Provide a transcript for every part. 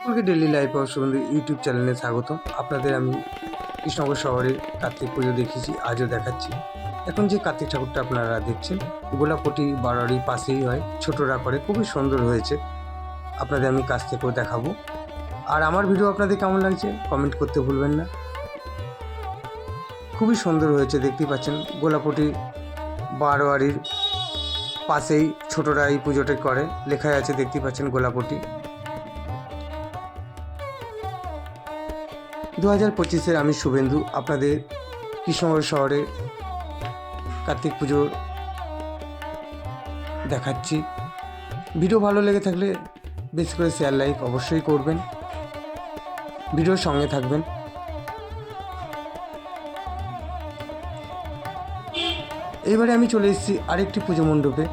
সকলকে daily life সুগন্ধি YouTube চ্যানেলে স্বাগত আপনাদের আমি কৃষ্ণনগর শহরে কার্তিক পুজো দেখিয়েছি আজও দেখাচ্ছি। এখন যে কার্তিক ঠাকুরটা আপনারা দেখছেন, গোলাপটি বাড়ারির পাশেই হয়, ছোটরা করে, খুবই সুন্দর হয়েছে। আপনাদের আমি কাছ থেকেও দেখাবো। আর আমার ভিডিও আপনাদের কেমন লাগছে কমেন্ট করতে ভুলবেন না। খুবই সুন্দর হয়েছে, দেখতেই পাচ্ছেন। গোলাপটি বারোয়ারির পাশেই ছোটরা এই পুজোটা করে লেখা আছে, দেখতেই পাচ্ছেন গোলাপটি। দু হাজার পঁচিশের আমি শুভেন্দু, আপনাদের কৃষ্ণনগর শহরে কার্তিক পুজো দেখাচ্ছি। ভিডিও ভালো লেগে থাকলে বেশি করে শেয়ার লাইক অবশ্যই করবেন। ভিডিওর সঙ্গে থাকবেন। এইবারে আমি চলে এসেছি আরেকটি পুজো মণ্ডপে।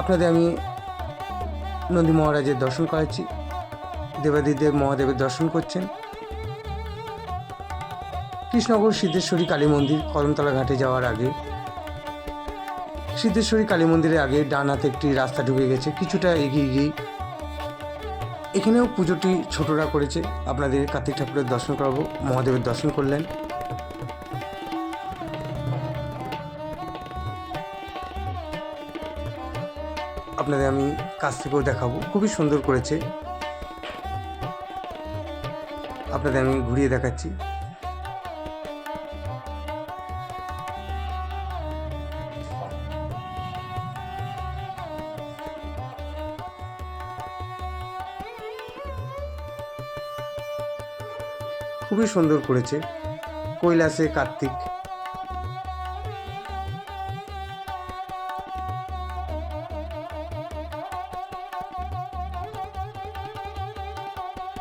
আপনাদের আমি নন্দী মহারাজের দর্শন করাচ্ছি। দেবাদিদেব মহাদেবের দর্শন করছেন। কৃষ্ণনগর সিদ্ধেশ্বরী কালী মন্দির কদমতলা ঘাটে যাওয়ার আগে। সিদ্ধেশ্বরী কালী মন্দিরের আগে ডান হাতে একটি রাস্তা ঢুকে গেছে, কিছুটা এগিয়ে গিয়েই এখানেও পুজোটি ছোটরা করেছে। আপনাদের কার্তিক ঠাকুরের দর্শন করাবো, মহাদেবের দর্শন করলেন। আপনাদের আমি কাছ থেকেও দেখাবো। খুবই সুন্দর করেছে। আপনাদের আমি ঘুরিয়ে দেখাচ্ছি। খুবই সুন্দর করেছে। কৈলাসে কার্তিক।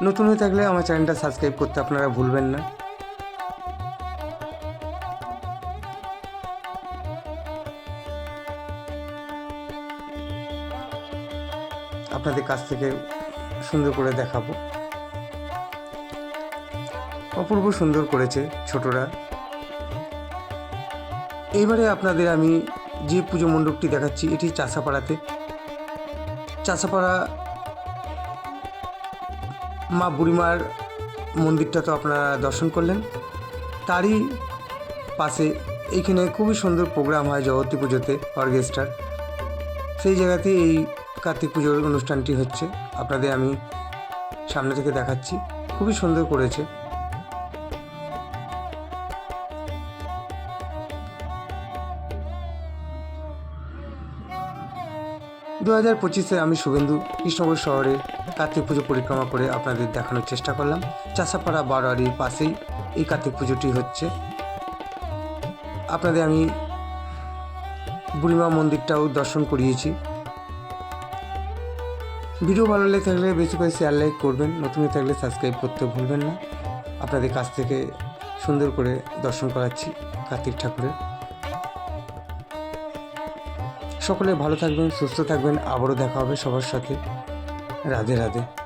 নতুন হয়ে থাকলে আমার চ্যানেলটা সাবস্ক্রাইব করতে আপনারা ভুলবেন না। আপনাদের কাছ থেকে সুন্দর করে দেখাবো। অপূর্ব সুন্দর করেছে ছোটরা। এইবারে আপনাদের আমি যে পুজো মণ্ডপটি দেখাচ্ছি, এটি চাষাপাড়াতে। চাষাপাড়া মা বুড়িমার মন্দিরটা তো আপনারা দর্শন করলেন। তারই পাশে এইখানে খুবই সুন্দর প্রোগ্রাম হয় জগতী পুজোতে, অর্কেস্ট্রার। সেই জায়গাতে এই কার্তিক পুজোর অনুষ্ঠানটি হচ্ছে। আপনাদের আমি সামনে থেকে দেখাচ্ছি। খুবই সুন্দর করেছে। দু হাজার পঁচিশে আমি শুভেন্দু, কৃষ্ণনগর শহরে কার্তিক পুজো পরিক্রমা করে আপনাদের দেখানোর চেষ্টা করলাম। চাষাপাড়া বারোয়ারির পাশেই এই কার্তিক পুজোটি হচ্ছে। আপনাদের আমি বুড়িমা মন্দিরটাও দর্শন করিয়েছি। ভিডিও ভালো লেগে থাকলে বেশি করে শেয়ার লাইক করবেন, নতুন থাকলে সাবস্ক্রাইব করতে ভুলবেন না। আপনাদের কাছ থেকে সুন্দর করে দর্শন করাচ্ছি কার্তিক ঠাকুরের। সকলে ভালো থাকবেন সুস্থ থাকবেন। আবারও দেখা হবে সবার সাথে। রাধে রাধে।